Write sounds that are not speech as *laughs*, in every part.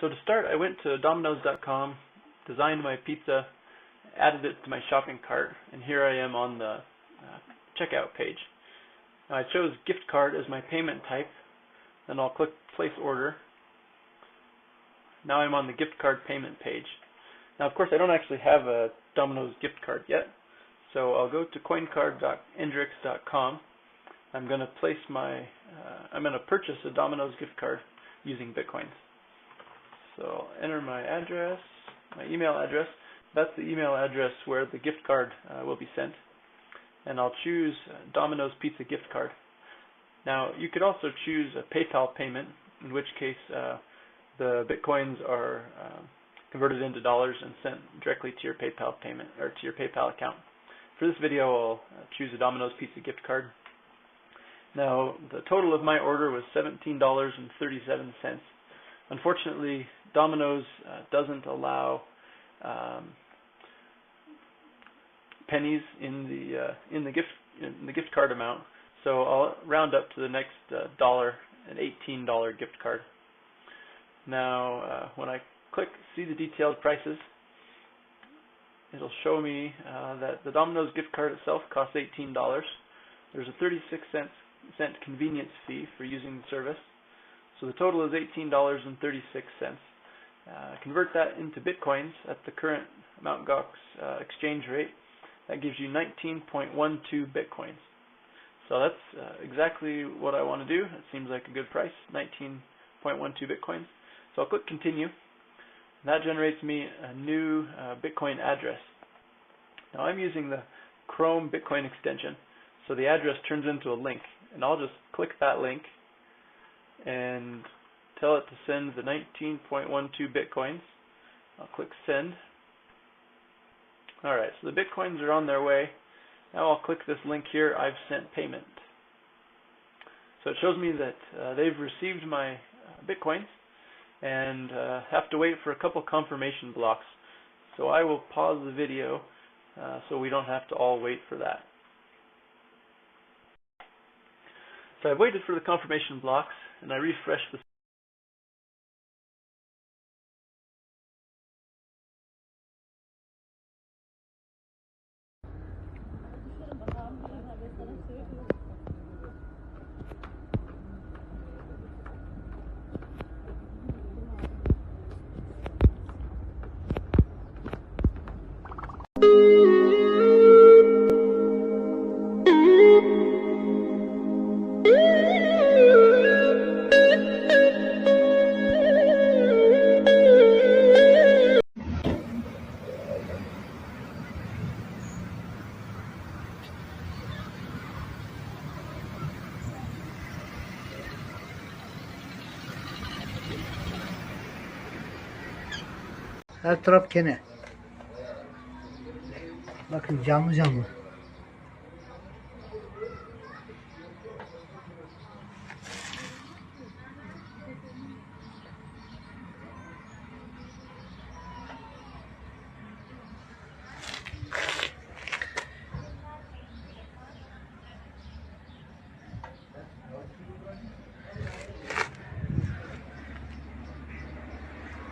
So to start, I went to Domino's.com, designed my pizza, added it to my shopping cart, and here I am on the uh, checkout page. Now I chose gift card as my payment type, then I'll click place order. Now I'm on the gift card payment page. Now of course I don't actually have a Domino's gift card yet, so I'll go to coincard.endrix.com. I'm going to place my, uh, I'm going to purchase a Domino's gift card using Bitcoins. So I'll enter my address, my email address. That's the email address where the gift card uh, will be sent. And I'll choose uh, Domino's Pizza gift card. Now you could also choose a PayPal payment, in which case uh, the bitcoins are um, converted into dollars and sent directly to your PayPal payment or to your PayPal account. For this video, I'll uh, choose a Domino's Pizza gift card. Now the total of my order was $17.37. Unfortunately, Domino's uh, doesn't allow um, pennies in the uh, in the gift in the gift card amount, so I'll round up to the next uh, dollar, an $18 gift card. Now, uh, when I click see the detailed prices, it'll show me uh, that the Domino's gift card itself costs $18. There's a 36 cent cent convenience fee for using the service. So the total is $18.36. Uh, convert that into bitcoins at the current Mt. Gox uh, exchange rate. That gives you 19.12 bitcoins. So that's uh, exactly what I want to do. It seems like a good price, 19.12 bitcoins. So I'll click continue. That generates me a new uh, Bitcoin address. Now I'm using the Chrome Bitcoin extension, so the address turns into a link. And I'll just click that link and tell it to send the 19.12 bitcoins. I'll click send. Alright, so the bitcoins are on their way. Now I'll click this link here, I've sent payment. So it shows me that uh, they've received my uh, bitcoins and uh, have to wait for a couple confirmation blocks. So I will pause the video uh, so we don't have to all wait for that. So I've waited for the confirmation blocks and I refresh the taraf kene. Bakın canlı canlı.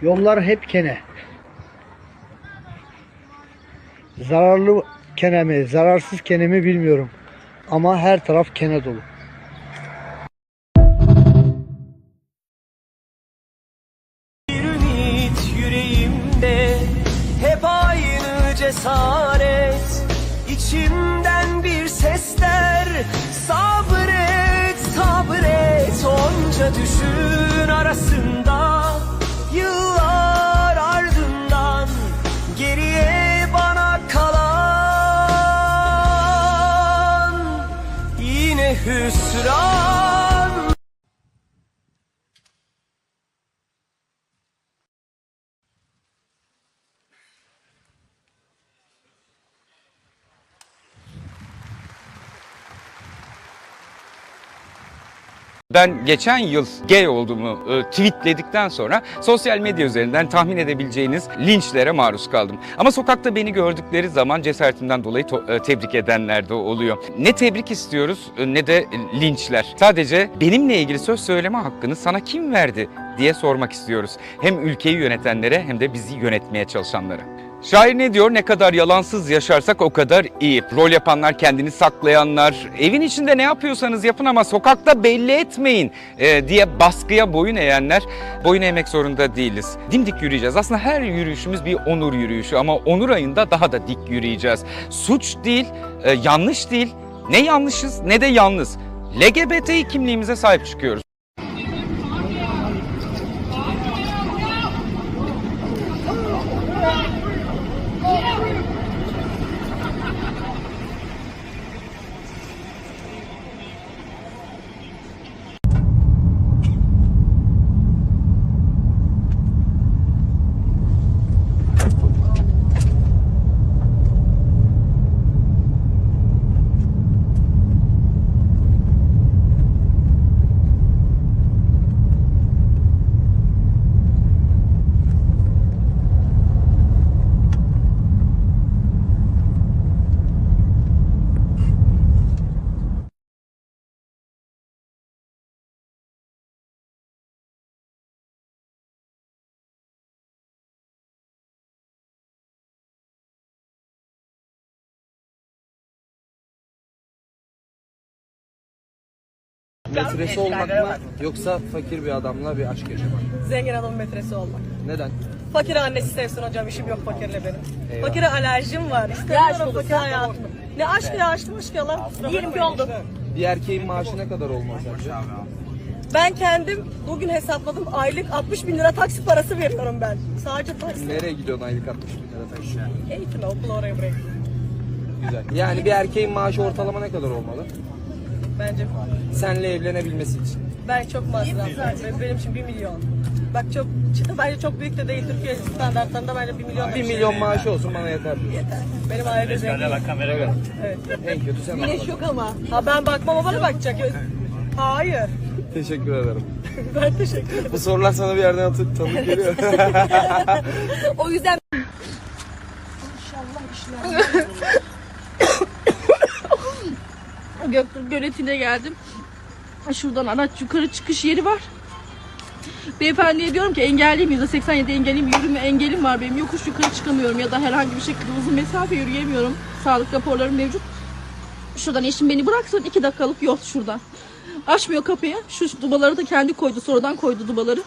Yollar hep kene. Zararlı kene mi, zararsız kene mi bilmiyorum. Ama her taraf kene dolu. Cesaret İçimden bir sesler sabret sabret onca düşün arasında yıllar Ben geçen yıl gay olduğumu e, tweetledikten sonra sosyal medya üzerinden tahmin edebileceğiniz linçlere maruz kaldım. Ama sokakta beni gördükleri zaman cesaretimden dolayı e, tebrik edenler de oluyor. Ne tebrik istiyoruz e, ne de linçler. Sadece benimle ilgili söz söyleme hakkını sana kim verdi diye sormak istiyoruz. Hem ülkeyi yönetenlere hem de bizi yönetmeye çalışanlara. Şair ne diyor? Ne kadar yalansız yaşarsak o kadar iyi. Rol yapanlar, kendini saklayanlar, evin içinde ne yapıyorsanız yapın ama sokakta belli etmeyin e, diye baskıya boyun eğenler boyun eğmek zorunda değiliz. Dimdik yürüyeceğiz. Aslında her yürüyüşümüz bir onur yürüyüşü ama onur ayında daha da dik yürüyeceğiz. Suç değil, e, yanlış değil. Ne yanlışız ne de yalnız. LGBT kimliğimize sahip çıkıyoruz. Metresi olmak mı yoksa fakir bir adamla bir aşk yaşamak mı? Zengin adamın metresi olmak. Neden? Fakir annesi sevsin hocam işim yok fakirle benim. Eyvallah. Fakire alerjim var. İstemiyorum fakir hayatımı. Ne aşk ya aşkım aşk yalan. Diyelim ki oldu. Bir erkeğin maaşı ne kadar olmaz sence? Ben kendim bugün hesapladım aylık 60 bin lira taksi parası veriyorum ben. Sadece taksi. Nereye gidiyorsun aylık 60 bin lira taksi? Eğitime okula oraya buraya. Güzel. Yani bir erkeğin maaşı ortalama ne kadar olmalı? Bence Senle evlenebilmesi için. ben çok masraflı. Benim için 1 milyon. Bak çok *laughs* bence çok büyük de değil Türkiye standartlarında bence 1 milyon. da 1 bir şey. milyon maaşı olsun bana yeter. Yeter. Benim aile zengin. Evet. Evet. En kötü sen Güneş olmalı. yok ama. Ha ben bakmam o bana bakacak. Hayır. *laughs* Teşekkür ederim. Ben teşekkür ederim. Bu sorular sana bir yerden atıp tanıdık geliyor. *laughs* O yüzden Göleti'ne geldim. Şuradan araç yukarı çıkış yeri var. Beyefendiye diyorum ki engelliyim %87 engelliyim yürüme engelim var benim yokuş yukarı çıkamıyorum ya da herhangi bir şekilde uzun mesafe yürüyemiyorum. Sağlık raporlarım mevcut. Şuradan eşim beni bıraksın iki dakikalık yol şuradan. Açmıyor kapıyı. Şu dubaları da kendi koydu sonradan koydu dubaları.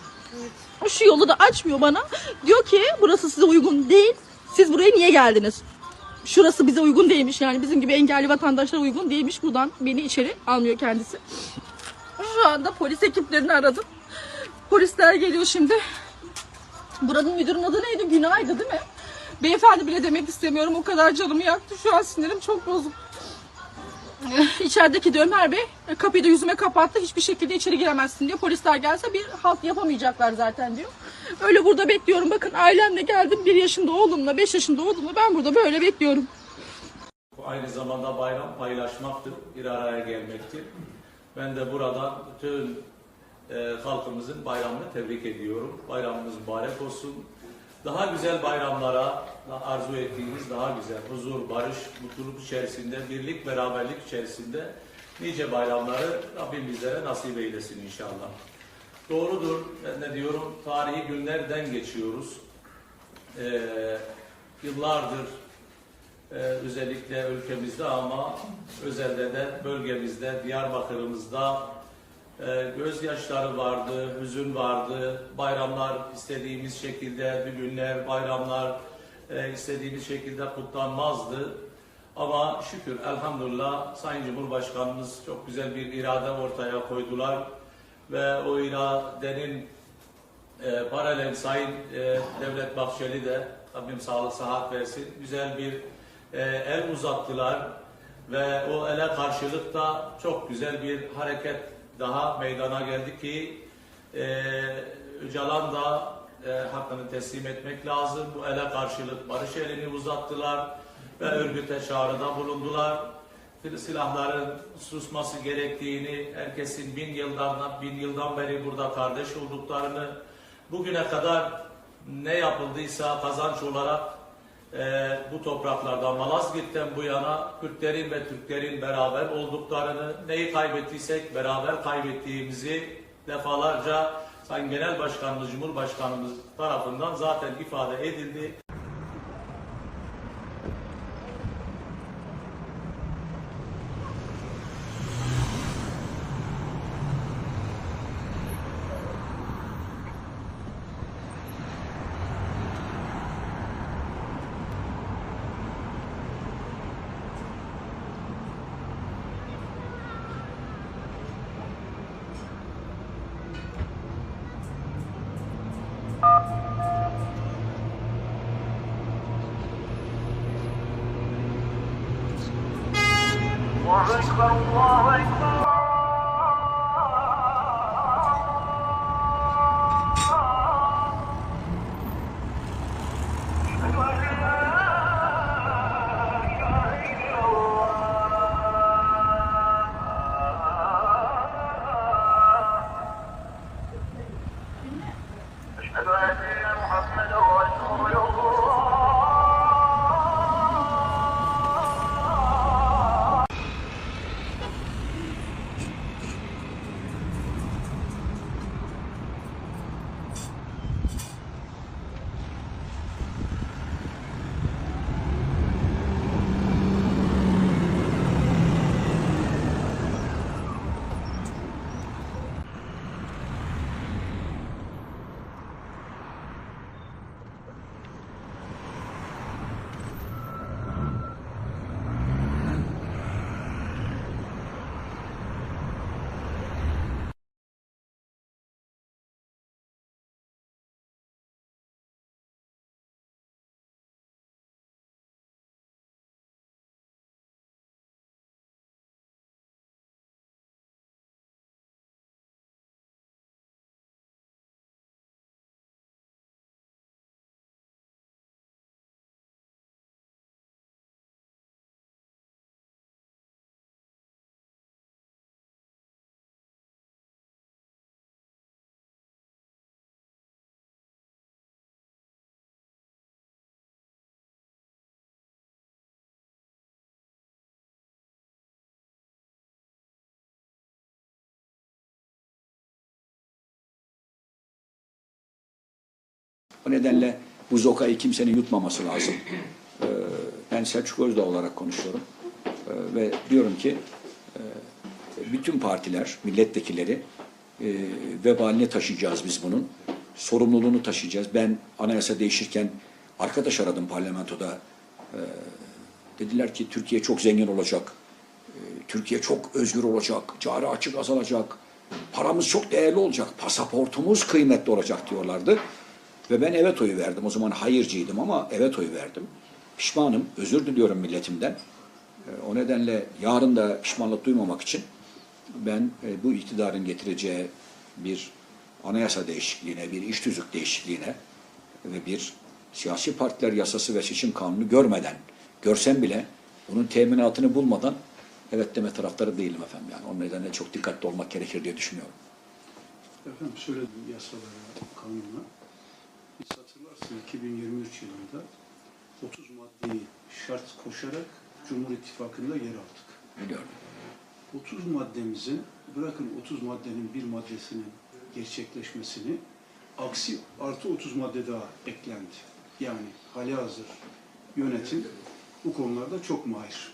Şu yolu da açmıyor bana. Diyor ki burası size uygun değil. Siz buraya niye geldiniz? Şurası bize uygun değilmiş yani bizim gibi engelli vatandaşlara uygun değilmiş. Buradan beni içeri almıyor kendisi. Şu anda polis ekiplerini aradım. Polisler geliyor şimdi. Buranın müdürün adı neydi? Günay'dı değil mi? Beyefendi bile demek istemiyorum. O kadar canımı yaktı. Şu an sinirim çok bozuk. *laughs* İçerideki de Ömer Bey e, kapıyı da yüzüme kapattı. Hiçbir şekilde içeri giremezsin diyor. Polisler gelse bir halt yapamayacaklar zaten diyor. Öyle burada bekliyorum. Bakın ailemle geldim. Bir yaşında oğlumla, beş yaşında oğlumla ben burada böyle bekliyorum. Bu aynı zamanda bayram paylaşmaktır, bir araya gelmektir. Ben de buradan bütün e, halkımızın bayramını tebrik ediyorum. Bayramımız mübarek olsun. Daha güzel bayramlara arzu ettiğimiz daha güzel huzur, barış, mutluluk içerisinde, birlik, beraberlik içerisinde nice bayramları Rabbim bizlere nasip eylesin inşallah. Doğrudur, ben de diyorum tarihi günlerden geçiyoruz. Ee, yıllardır ee, özellikle ülkemizde ama özelde de bölgemizde, Diyarbakır'ımızda e, gözyaşları vardı, hüzün vardı. Bayramlar istediğimiz şekilde, düğünler, bayramlar e, istediğimiz şekilde kutlanmazdı. Ama şükür elhamdülillah Sayın Cumhurbaşkanımız çok güzel bir irade ortaya koydular ve o iradenin e, paralel Sayın e, Devlet Bahçeli de Rabbim sağlık sıhhat versin. Güzel bir e, el uzattılar ve o ele karşılık da çok güzel bir hareket daha meydana geldi ki e, Öcalan da e, hakkını teslim etmek lazım. Bu ele karşılık barış elini uzattılar ve örgüte çağrıda bulundular. Silahların susması gerektiğini, herkesin bin yıldan bin yıldan beri burada kardeş olduklarını, bugüne kadar ne yapıldıysa kazanç olarak e, bu topraklarda Malazgirt'ten bu yana Kürtlerin ve Türklerin beraber olduklarını, neyi kaybettiysek beraber kaybettiğimizi defalarca Sayın Genel Başkanımız, Cumhurbaşkanımız tarafından zaten ifade edildi. O nedenle bu zokayı kimsenin yutmaması lazım. Ee, Ben Selçuk Özdağ olarak konuşuyorum. Ee, Ve diyorum ki e, bütün partiler, milletvekilleri e, vebalini taşıyacağız biz bunun. Sorumluluğunu taşıyacağız. Ben anayasa değişirken arkadaş aradım parlamentoda. Ee, Dediler ki Türkiye çok zengin olacak. Türkiye çok özgür olacak. Cari açık azalacak. Paramız çok değerli olacak. Pasaportumuz kıymetli olacak diyorlardı. Ve ben evet oyu verdim. O zaman hayırcıydım ama evet oyu verdim. Pişmanım. Özür diliyorum milletimden. Ee, O nedenle yarın da pişmanlık duymamak için ben e, bu iktidarın getireceği bir anayasa değişikliğine, bir iş tüzük değişikliğine ve bir siyasi partiler yasası ve seçim kanunu görmeden, görsem bile bunun teminatını bulmadan evet deme taraftarı değilim efendim. Yani onun nedenle çok dikkatli olmak gerekir diye düşünüyorum. Efendim şöyle yasalara, kanuna. Hatırlarsınız 2023 yılında 30 maddeyi şart koşarak Cumhur İttifakı'nda yer aldık. Biliyorum. 30 maddemizin, bırakın 30 maddenin bir maddesinin gerçekleşmesini, aksi artı 30 madde daha eklendi. Yani hali hazır yönetim bu konularda çok mahir.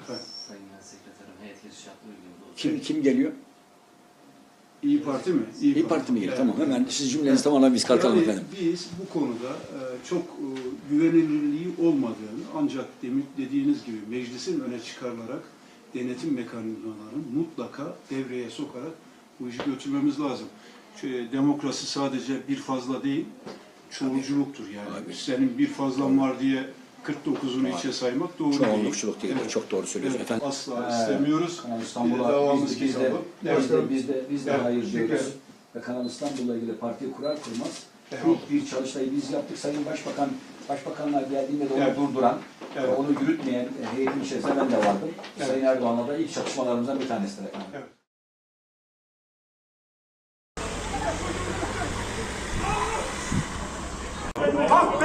Efendim, Sayın Genel Sekreterim, heyet gidişatla ilgili de olsun. Kim kim geliyor? İyi Parti mi? İyi Parti mi geliyor? Evet. Tamam hemen siz cümlenizi tamamlayın biz kalkalım Yani efendim. Biz bu konuda e, çok e, güvenilirliği olmadığını ancak dediğiniz gibi meclisin öne çıkarılarak denetim mekanizmalarını mutlaka devreye sokarak bu işi götürmemiz lazım. Şöyle, demokrasi sadece bir fazla değil, çoğulculuktur yani. Abi. Senin bir fazlan var diye 49'unu içe saymak doğru değil. Çoğunlukçuluk değil. Evet. Çok doğru söylüyorsun Evet, efendim. asla istemiyoruz. Kanal İstanbul'a davamız biz, biz de, kazanalım. biz de, biz de, biz de Evet. hayır diyoruz. Evet. Ve Kanal İstanbul'la ilgili partiyi kurar kurmaz Evet. ilk bir çalıştayı biz yaptık. Sayın Başbakan, Başbakanlar geldiğinde de onu Evet. durduran, Evet. onu yürütmeyen e, heyetin içerisinde ben de vardım. Evet. Sayın Erdoğan'la da ilk çatışmalarımızdan bir tanesidir efendim. Evet.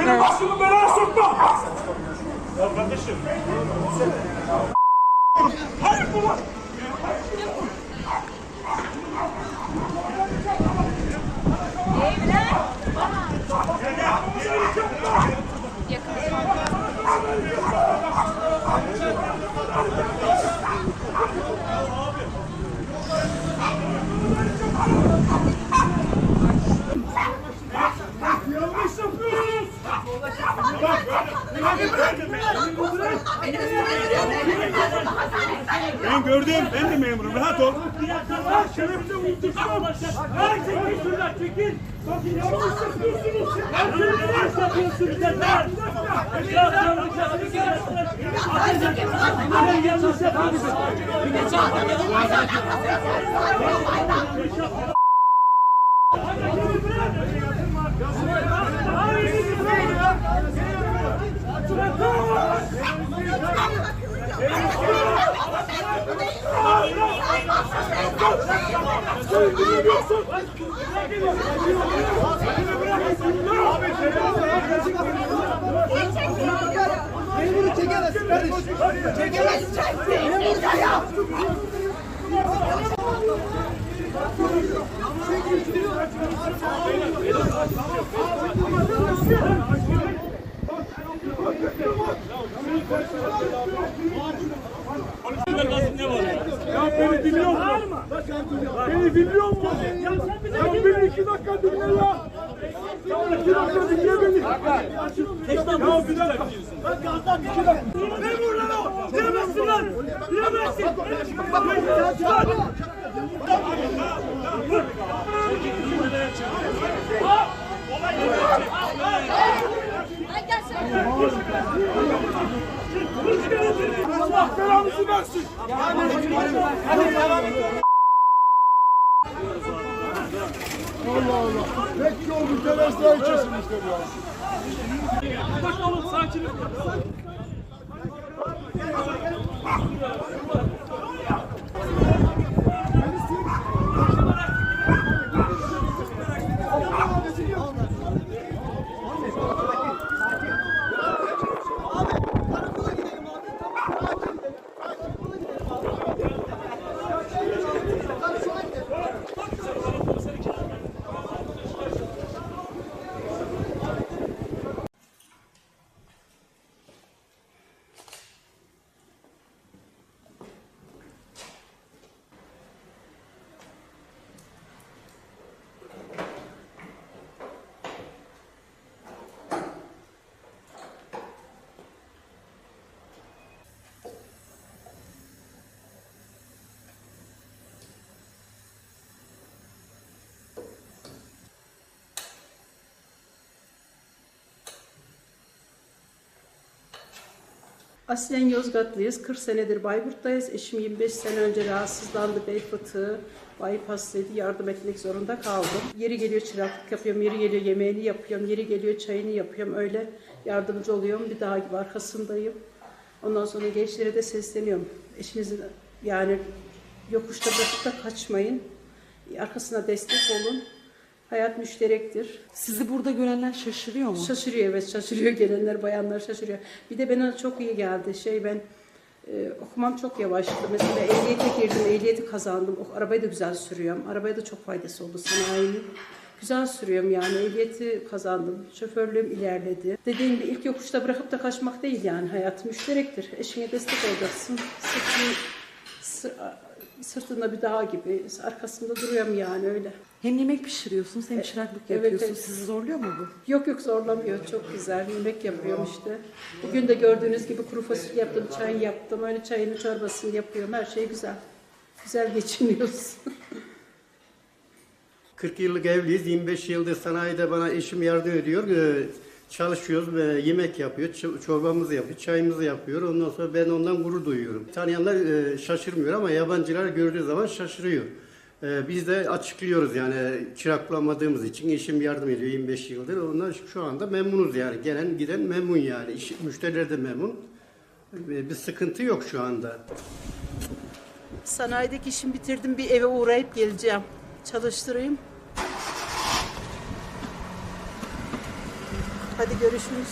Benim başımı belaya sokma! Ya kardeşim. Hayır bu var. Yanlış yapıyorsunuz. Bak, Ben gördüm, ben de memurum. Rahat ol. Şerefsiz muhteşem. Ay çekil şuradan, çekil. Bakın yanlış yapıyorsunuz. Yanlış yapıyorsunuz. Yeter. Yanlış yapıyorsunuz. Yanlış yapıyorsunuz. Memuru çekemezsin kardeşim. Çekemezsin. Memur ya. Ya beni dinliyor musun? Beni dinliyor musun? Ya beni iki dakika dinle ya. Ya iki dakika dinle beni. Ya bir dakika. İki dakika. Memur lan o. Diyemezsin lan. Diyemezsin. Allah belanızı versin. Allah Allah. Pek yol mütevazı kesilmişler ya. Bak oğlum sakin Aslen Yozgatlıyız. 40 senedir Bayburt'tayız. Eşim 25 sene önce rahatsızlandı. Bel fıtığı, bypasslıydı. Yardım etmek zorunda kaldım. Yeri geliyor çıraklık yapıyorum, yeri geliyor yemeğini yapıyorum, yeri geliyor çayını yapıyorum. Öyle yardımcı oluyorum. Bir daha gibi arkasındayım. Ondan sonra gençlere de sesleniyorum. Eşinizin yani yokuşta bırakıp da kaçmayın. Arkasına destek olun. Hayat müşterektir. Sizi burada görenler şaşırıyor mu? Şaşırıyor evet şaşırıyor gelenler bayanlar şaşırıyor. Bir de bana çok iyi geldi şey ben e, okumam çok yavaştı. Mesela ehliyete girdim ehliyeti kazandım. O, arabayı da güzel sürüyorum. Arabaya da çok faydası oldu sanayinin. Güzel sürüyorum yani ehliyeti kazandım. Şoförlüğüm ilerledi. Dediğim gibi ilk yokuşta bırakıp da kaçmak değil yani hayat müşterektir. Eşine destek olacaksın. Sırtını, sı- sırtında bir dağ gibi arkasında duruyorum yani öyle. Hem yemek pişiriyorsunuz hem çıraklık evet, yapıyorsunuz. evet. Sizi zorluyor mu bu? Yok yok zorlamıyor. Çok güzel. Yemek yapıyorum işte. Bugün de gördüğünüz gibi kuru fasulye yaptım, çay yaptım. Öyle çayını çorbasını yapıyorum. Her şey güzel. Güzel geçiniyoruz. *laughs* 40 yıllık evliyiz. 25 yıldır sanayide bana eşim yardım ediyor. Ee, Çalışıyoruz, ve yemek yapıyor, çorbamızı yapıyor, çayımızı yapıyor. Ondan sonra ben ondan gurur duyuyorum. Tanıyanlar e, şaşırmıyor ama yabancılar gördüğü zaman şaşırıyor. Ee, Biz de açıklıyoruz yani çırak bulamadığımız için eşim yardım ediyor 25 yıldır. Ondan şu anda memnunuz yani. Gelen giden memnun yani. İş, müşteriler de memnun. Ee, Bir sıkıntı yok şu anda. Sanayideki işimi bitirdim. Bir eve uğrayıp geleceğim. Çalıştırayım. Hadi görüşürüz.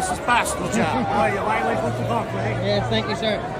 fastest possible job. Yes, *laughs* oh, thank you, sir.